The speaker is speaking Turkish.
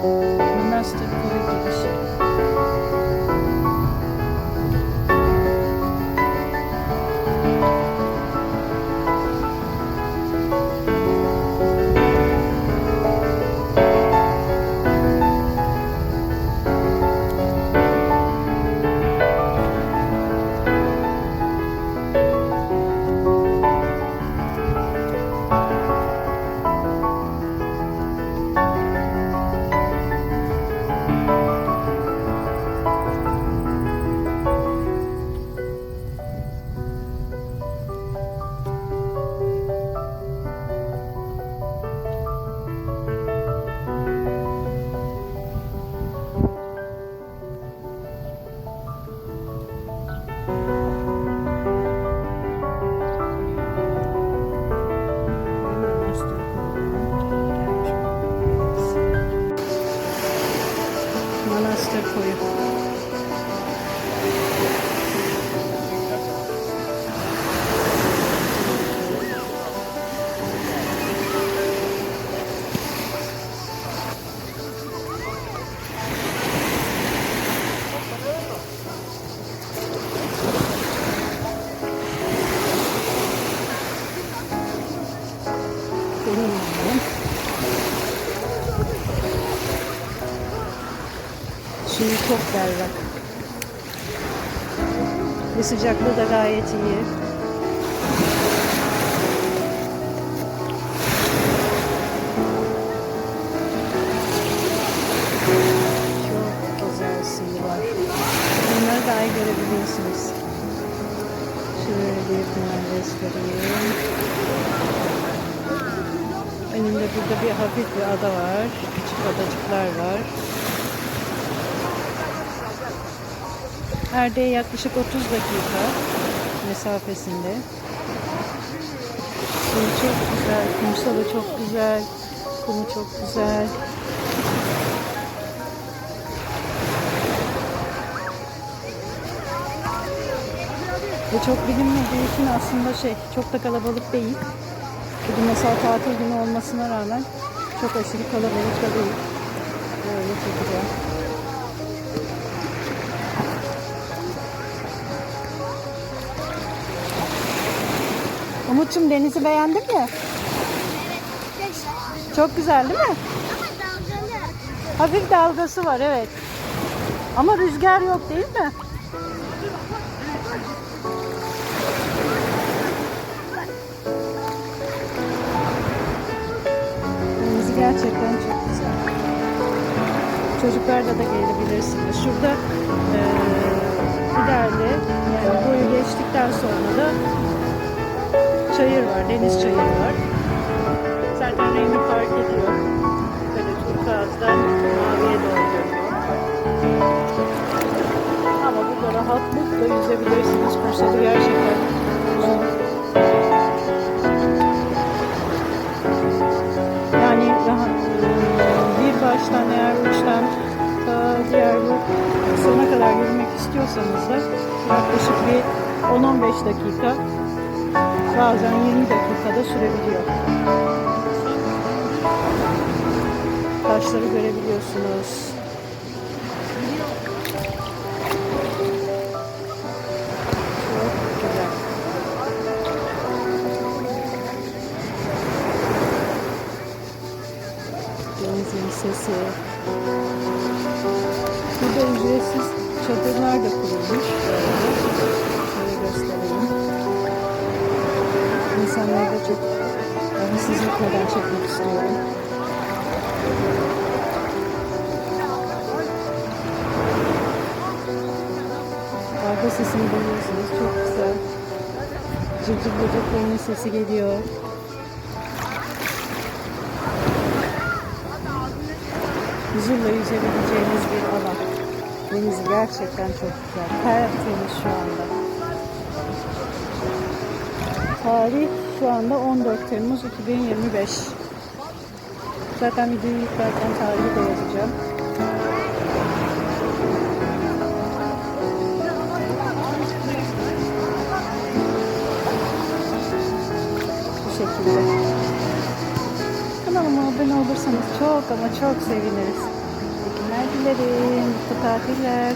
12 липня. Bilmiyorum. Suyu çok berrak. Ve sıcaklığı da gayet iyi. Çok güzel var. Bunları daha iyi görebiliyorsunuz. Şöyle yakından göstereyim. Önümde burada bir hafif bir ada var. Küçük adacıklar var. Erde'ye yaklaşık 30 dakika mesafesinde. Suyu çok güzel, kumsalı çok güzel, kumu çok güzel. Ve çok bilinmediği için aslında şey çok da kalabalık değil. Bugün mesela tatil günü olmasına rağmen çok aşırı kalabalık da değil. Böyle çok güzel. Umut'cum denizi beğendin mi? Çok güzel değil mi? Hafif dalgası var evet. Ama rüzgar yok değil mi? Çocuklarla da gelebilirsiniz. Şurada eee ileride yani boyu geçtikten sonra da çayır var, deniz çayırı var. Zaten rengi fark ediyor. Böyle turkuazdan maviye doğru dönüyor. Ama burada rahatlıkla yüzebilirsiniz. Fırsatı gerçekten uzun. Uçtan ta diğer bu sona kadar yürümek istiyorsanız da yaklaşık bir 10-15 dakika bazen 20 dakikada sürebiliyor. Taşları görebiliyorsunuz. Denizin sesi. Burada ücretsiz çadırlar da kurulmuş. Şöyle göstereyim. İnsanları da çok rahatsızlıklardan çekmek istiyorum. Arka sesini duyuyorsunuz. Çok güzel. Cırcır böceklerinin sesi geliyor. Huzurla yüzebileceğiniz bir alan. Denizi gerçekten çok güzel. Tertemiz şu anda. Tarih şu anda 14 Temmuz 2025. Zaten videoyu yüklerken tarihi de yazacağım. Bu şekilde. Kanalıma abone olursanız çok ama çok seviniriz. günler dilerim. Mutlu tatiller.